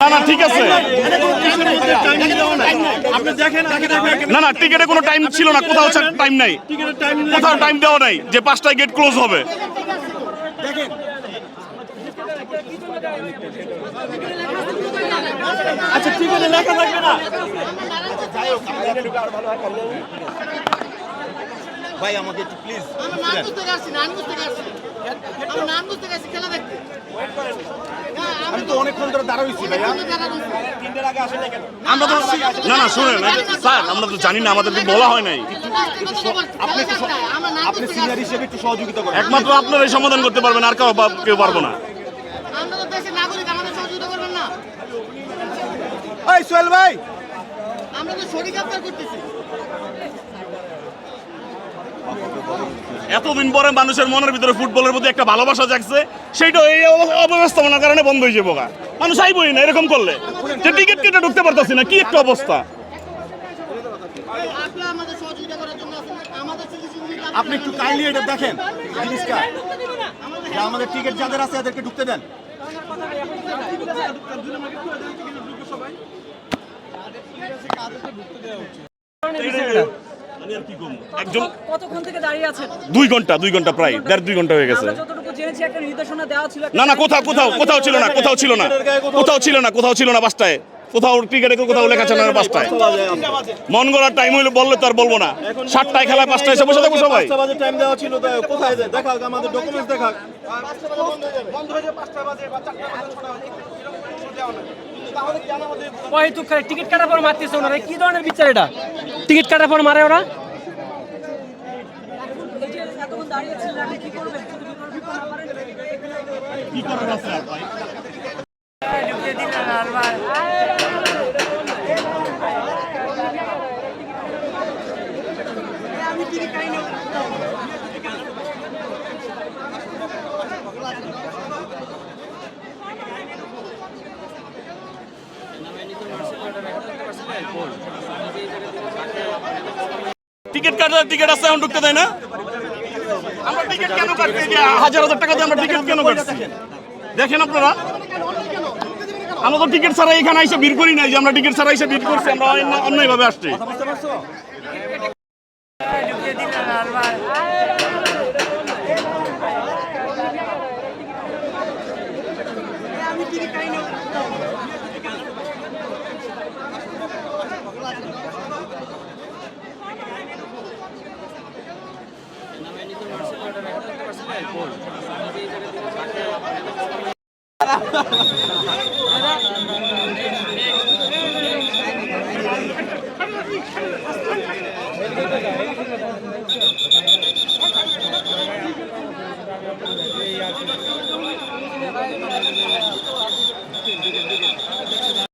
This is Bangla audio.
না না ঠিক আছে। আপনি দেখেন আগে দেখেন না না টিকেটে কোনো টাইম ছিল না। কোথাও টাইম নাই। টাইম কোথাও টাইম দেওয়া নাই যে পাঁচটায় গেট ক্লোজ হবে। দেখেন আচ্ছা টিকিটে লেখা থাকবে না। ভাই আমাকে একটু প্লিজ আমার নাম বুঝতে পারছি নাম বুঝতে পারছি আমার নাম বুঝতে পারছি খেলা দেখতে। আমি তো অনেকক্ষণ ধরে দাঁড়া হইছি ভাইয়া। অন্য জায়গায় রয়েছি। তিনটার আগে আসলে কেন? আমরা তো না না শুনেন স্যার আমরা তো জানি না আমাদেরকে বলা হয় নাই। আপনি আপনি সিনিয়র হিসেবে একটু সহযোগিতা করেন। একমাত্র আপনারাই সমাধান করতে পারবেন আর কেউ কেউ পারব না। আমরা তো দেশের নাগরিক আমাদের সহযোগিতা করবেন না। এই সোহেল ভাই! আমরা তো শরীর করতেছি। এতদিন পরে মানুষের মনের ভিতরে ফুটবলের প্রতি একটা ভালোবাসা জাগছে সেইটা এই অব- অব্যবস্থাপনার কারণে বন্ধ হয়ে যাব গা। মানুষ আইবই না এরকম করলে যে টিকিট কেটে ঢুকতে পারতাছি না কি একটা অবস্থা আপনি আমাদের সহযোগিতা করার জন্য আছেন। আমাদের চিকিৎসা আপনি একটু কাইন্ডলি এটা দেখেন জিনিসটা আমাদের টিকিট যাদের আছে এদেরকে ঢুকতে দেন একজন কতক্ষণ থেকে দাঁড়িয়ে আছেন? দুই ঘণ্টা দুই ঘণ্টা প্রায় দেড় দুই ঘণ্টা হয়ে গেছে। আমরা যতটুকু জেনেছি একটা নির্দেশনা দেওয়া ছিল না না কোথাও কোথাও কোথাও ছিল না কোথাও ছিল না কোথাও ছিল না কোথাও ছিল না পাঁচটায় কোথাও টিকিটে কোথাও লেখা ছিল না পাঁচটায় মন গড়ার টাইম হইলে বললে তো আর বলব না। সাতটায় খেলা পাঁচটায় এসে বসে থাকব সবাই। পাঁচটা বাজে টাইম দেওয়া ছিল তো কোথায় যায়? দেখা আমাদের অহেতুক খালি টিকিট কাটার পর মারতেছে ওনারা। কি ধরনের বিচার এটা? টিকিট কাটার পর মারে ওরা? টিকিট কাটার টিকিট আছে এখন ঢুকতে দেয় না? আমরা টিকিট কেন কাটছি? যে হাজার হাজার টাকা দিয়ে আমরা টিকিট কেন কাটছি? দেখেন। আপনারা। আমরা তো টিকিট ছাড়া এখানে এসে ভিড় করি নাই যে আমরা টিকিট ছাড়া এসে ভিড় করছি আমরা অন্য- অন্যায়ভাবে আসছি। এই